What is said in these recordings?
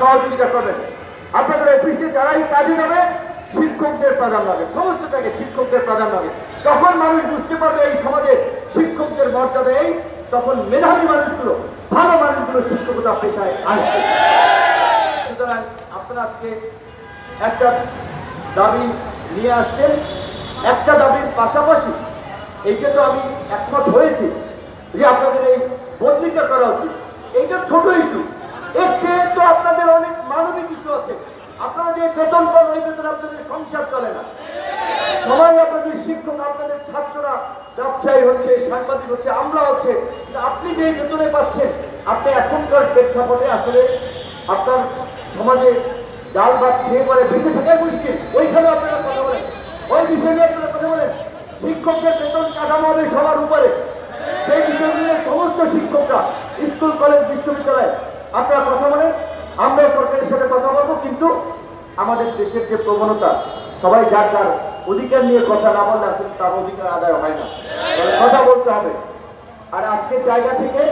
সহযোগিতা করবেন। আপনাদের অফিসে যারাই কাজে যাবে, শিক্ষকদের প্রাধান্য হবে। সমস্ত জায়গায় শিক্ষকদের প্রাধান্য হবে। যখন মানুষ বুঝতে পারবে এই সমাজে শিক্ষকদের মর্যাদা এই, তখন মেধাবী মানুষগুলো, ভালো মানুষগুলো শিক্ষকতা পেশায় আসবে। সুতরাং আপনারা আজকে একটা দাবি নিয়ে আসছেন। একটা দাবির পাশাপাশি এইটা তো আমি একমত হয়েছি যে আপনাদের এই বদলিটা করা উচিত। এইটা ছোট ইস্যু এর চেয়ে তো আপনাদের অনেক মানবিক ইস্যু আছে আপনারা যে বেতন পান ওই বেতন সংসার চলে না। সবাই আপনাদের শিক্ষক, আপনাদের ছাত্ররা, ব্যবসায়ী হচ্ছে, সাংবাদিক হচ্ছে, আমরা হচ্ছে আপনি যে বেতনে পাচ্ছেন, আপনি এখনকার প্রেক্ষাপটে আসলে আপনার সমাজে ডাল ভাত খেয়ে পরে বেঁচে থাকাই মুশকিল। ওইখানে আপনারা কথা বলেন। ওই বিষয় নিয়ে আপনারা কথা বলেন। শিক্ষকদের বেতন কাঠামো হবে সবার উপরে। সেই বিষয়গুলো সমস্ত শিক্ষকরা, স্কুল, কলেজ, বিশ্ববিদ্যালয়, আপনারা কথা বলেন। আমরা সরকারের সাথে কথা বলব, কিন্তু আমাদের দেশের যে প্রবণতা সবাই যার যার অধিকার নিয়ে কথা না বললে আসলে তার অধিকার আদায় হয় না। কথা বলতে হবে। আর আজকের জায়গা থেকে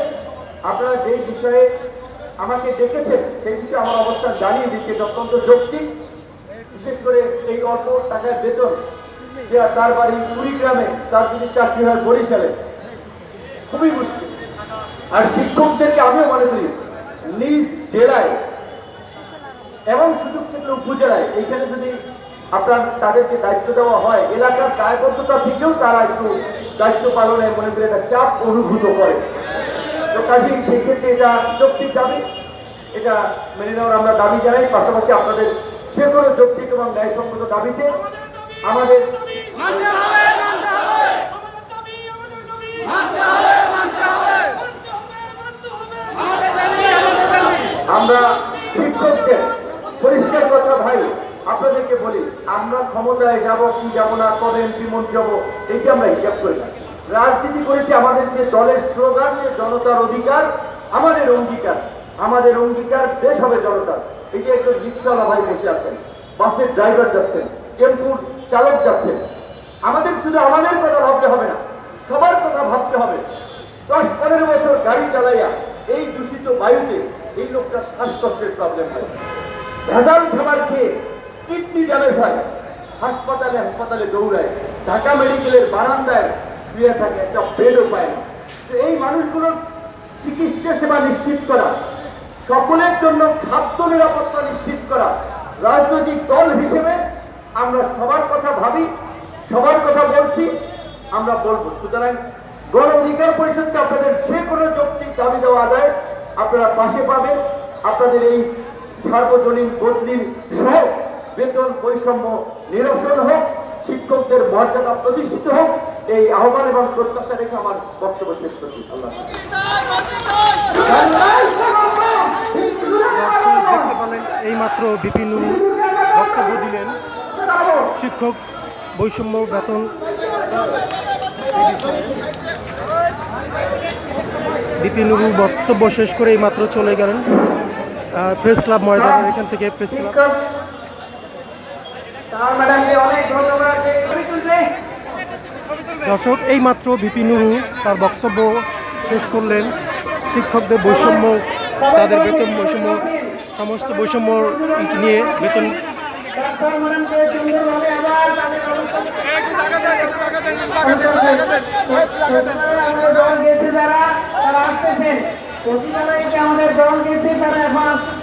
আপনারা যেই বিষয়ে আমাকে ডেকেছেন, সেই বিষয়ে আমার অবস্থান জানিয়ে দিচ্ছি। এটা অত্যন্ত যৌক্তিক। বিশেষ করে এই অল্প টাকার বেতন তার বাড়ি কুড়িগ্রামে, তার যদি চাকরি হয় বরিশালে। খুবই মুশকিল। আর শিক্ষকদেরকে আমিও মনে করি, নিজ জেলায় এবং সুযোগ থাকলে উপজেলায়, এইখানে যদি আপনার তাদেরকে দায়িত্ব দেওয়া হয়। এলাকার দায়বদ্ধতা থেকেও তারা একটু দায়িত্ব পালনে মনে করে একটা চাপ অনুভূত করে। তো কাজেই সেই ক্ষেত্রে এটা যৌক্তিক দাবি? এটা মেনে নেওয়ার আমরা দাবি জানাই। পাশাপাশি আপনাদের যে কোনো যৌক্তিক এবং ন্যায়সঙ্গত দাবিতে আমাদের আমরা শিক্ষকদের পরিষ্কার কথা ভাই আপনাদেরকে বলি, আমরা ক্ষমতায় যাব, কি যাব না, কবে এমপি মন্ত্রী যাব এইটি আমরা হিসাব করি না। রাজনীতি করেছি আমাদের যে দলের স্লোগান, যে জনতার অধিকার, আমাদের অঙ্গীকার। আমাদের অঙ্গীকার, দেশ হবে জনতার। এই যে একজন রিক্সাওয়ালা ভাই বসে আছেন, বাসের ড্রাইভার যাচ্ছেন, টেম্পুর চালক যাচ্ছেন, আমাদের শুধু আমাদের কথা ভাবতে হবে না, সবার কথা ভাবতে হবে। দশ পনেরো বছর গাড়ি চালাইয়া এই দূষিত বায়ুতে এই লোকটার শ্বাসকষ্টের প্রবলেম হয় ভেজাল খাবার খেয়ে কিডনি ড্যামেজ হয়। হাসপাতালে হাসপাতালে দৌড়ায়, ঢাকা মেডিকেলের বারান্দায় শুয়ে থাকে একটা বেডও পায় না। তো এই মানুষগুলোর চিকিৎসা সেবা নিশ্চিত করা, সকলের জন্য খাদ্য নিরাপত্তা নিশ্চিত করা, রাজনৈতিক দল হিসেবে আমরা সবার কথা ভাবি, সবার কথা বলছি, আমরা বলব। সুতরাং গণ অধিকার পরিষদকে আপনাদের যে কোনো যৌক্তিক দাবি দেওয়া যায়, আপনারা পাশে পাবেন। আপনাদের এই সার্বজনীন বদলির সহ বেতন বৈষম্য নিরসন হোক, শিক্ষকদের মর্যাদা প্রতিষ্ঠিত হোক, এই আহ্বান এবং প্রত্যাশা রেখে আমার বক্তব্য শেষ করছি। আল্লাহ পারলেন এইমাত্র বিপিন বক্তব্য দিলেন। শিক্ষক বৈষম্য বেতন বিপিনুরু বক্তব্য শেষ করে এইমাত্র চলে গেলেন প্রেস ক্লাব ময়দানের এখান থেকে প্রেস ক্লাব। শিক্ষক তার ম্যাডামকে অনেক ধন্যবাদ ছবি তুলবে। দর্শক এইমাত্র বিপিনুরু তার বক্তব্য শেষ করলেন। শিক্ষকদের বৈষম্য তাদের বেতন বৈষম্য সমস্ত বৈষম্য নিয়ে বেতন আমাদের দল গেছে তারা আসতেছেন